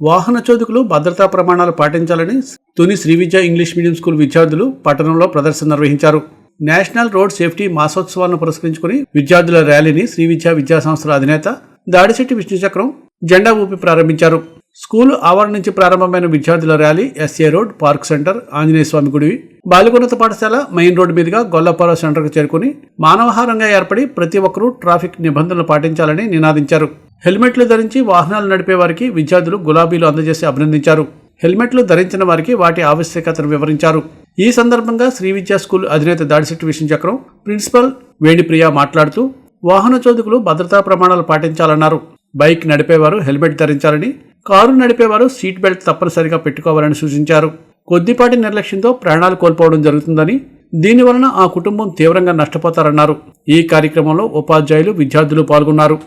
వాహన చోదకులు భద్రతా ప్రమాణాలు పాటించాలని Tuni Srividya English medium school విద్యార్థులు పట్టణంలో ప్రదర్శన నిర్వహించారు. నేషనల్ రోడ్ సేఫ్టీ మాసోత్సవాలను పురస్కరించుకుని విద్యార్థుల ర్యాలీని శ్రీవిద్య విద్యా సంస్థల అధినేత దాడిశెట్టి విష్ణుచక్రం జెండా ఊపి ప్రారంభించారు. స్కూల్ ఆవరణ నుంచి ప్రారంభమైన విద్యార్థుల rally SA road park centre Anjaneya Swamy గుడి బాలికోన్నత పాఠశాల మెయిన్ రోడ్ మీదుగా గొల్లపాల సెంటర్కు చేరుకుని మానవహారంగా ఏర్పడి ప్రతి ఒక్కరూ ట్రాఫిక్ నిబంధనలు పాటించాలని నినాదించారు. హెల్మెట్లు ధరించి వాహనాలు నడిపే వారికి విద్యార్థులు గులాబీలు అందజేసి అభినందించారు. హెల్మెట్లు ధరించిన వారికి వాటి ఆవశ్యకతను వివరించారు. ఈ సందర్భంగా శ్రీ విద్యా స్కూల్ అధినేత దాడిశెట్టి విష్ణు చక్రం ప్రిన్సిపల్ వేణిప్రియ మాట్లాడుతూ వాహన చోదకులు భద్రతా ప్రమాణాలు పాటించాలన్నారు. బైక్ నడిపేవారు హెల్మెట్ ధరించాలని కారు నడిపేవారు సీట్ బెల్ట్ తప్పనిసరిగా పెట్టుకోవాలని సూచించారు. కొద్దిపాటి నిర్లక్ష్యంతో ప్రాణాలు కోల్పోవడం జరుగుతుందని దీనివలన ఆ కుటుంబం తీవ్రంగా నష్టపోతారన్నారు. ఈ కార్యక్రమంలో ఉపాధ్యాయులు విద్యార్థులు పాల్గొన్నారు.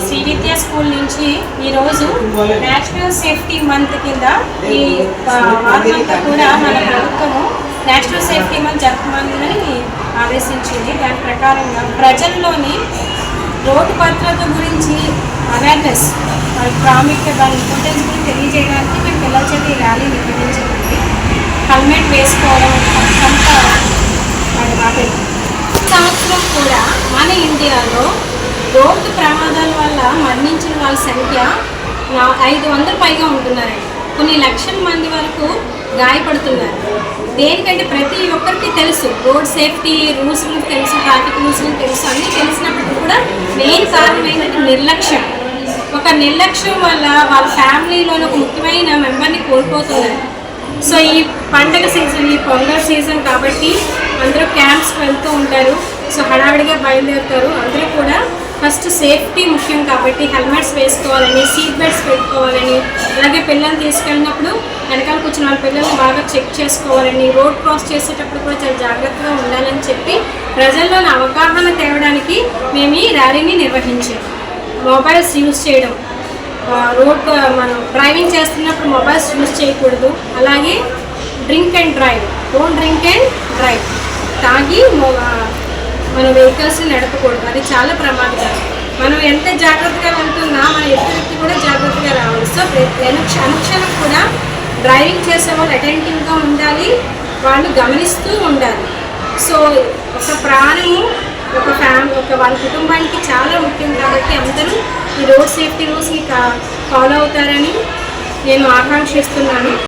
నేను స్కూల్ నుంచి ఈరోజు నేషనల్ సేఫ్టీ మంత్ కింద ఈ వారమంతా కూడా మన ప్రభుత్వము నేషనల్ సేఫ్టీ మంత్ జరపమని ఆదేశించింది. దాని ప్రకారంగా ప్రజల్లోని రోడ్డు భద్రత గురించి అవేర్నెస్ వాళ్ళ ప్రాముఖ్యత వాళ్ళ ఇంపార్టెన్స్ గురించి తెలియజేయడానికి మేము పిల్లల చేత ఈ ర్యాలీ నిర్వహించబడింది హెల్మెట్ వేసుకోవడం అంతా సంవత్సరం కూడా మన ఇండియాలో రోడ్డు ప్రమాదాల వల్ల మరణించిన వాళ్ళ సంఖ్య ఐదు వందల పైగా ఉంటున్నారండి. కొన్ని లక్షల మంది వరకు గాయపడుతున్నారు. దేనికంటే ప్రతి ఒక్కరికి తెలుసు రోడ్ సేఫ్టీ రూల్స్ గురించి తెలుసు ట్రాఫిక్ రూల్స్ గురించి తెలుసు అన్నీ తెలిసినప్పుడు కూడా మెయిన్ కారణమైనది నిర్లక్ష్యం. ఒక నిర్లక్ష్యం వల్ల వాళ్ళ ఫ్యామిలీలోని ఒక ముఖ్యమైన మెంబర్ని కోల్పోతున్నారు. సో ఈ పండగ సీజన్ ఈ పొంగల్ సీజన్ కాబట్టి అందరూ క్యాంప్స్కి వెళ్తూ ఉంటారు. సో హడావిడిగా బయలుదేరుతారు. అందరూ కూడా ఫస్ట్ సేఫ్టీ ముఖ్యం కాబట్టి హెల్మెట్స్ వేసుకోవాలని సీట్ బెల్ట్స్ పెట్టుకోవాలని అలాగే పిల్లల్ని తీసుకెళ్ళినప్పుడు వెనకాల కూర్చున్న వాళ్ళ పిల్లల్ని బాగా చెక్ చేసుకోవాలని రోడ్ క్రాస్ చేసేటప్పుడు కూడా చాలా జాగ్రత్తగా ఉండాలని చెప్పి ప్రజల్లోని అవగాహన తేవడానికి మేము ఈ ర్యాలీని నిర్వహించాము మొబైల్స్ యూజ్ చేయడం. రోడ్ మనం డ్రైవింగ్ చేస్తున్నప్పుడు మొబైల్స్ యూజ్ చేయకూడదు. అలాగే drink and drive. Own drink and drive. తాగి మన వెహికల్స్ని నడపకూడదు. అది చాలా ప్రమాదకరం. మనం ఎంత జాగ్రత్తగా వెళ్తున్నా మన ఎదుటి వ్యక్తి కూడా జాగ్రత్తగా రావాలి. సో అనుక్షణం కూడా డ్రైవింగ్ చేసే వాళ్ళు అటెంటివ్గా ఉండాలి. వాళ్ళు గమనిస్తూ ఉండాలి. సో ఒక ప్రాణము ఒక ఫ్యామిలీ ఒక వాళ్ళ కుటుంబానికి చాలా ముఖ్యం కాబట్టి అందరూ ఈ రోడ్ సేఫ్టీ రూల్స్ని ఫాలో అవుతారని నేను ఆకాంక్షిస్తున్నాను.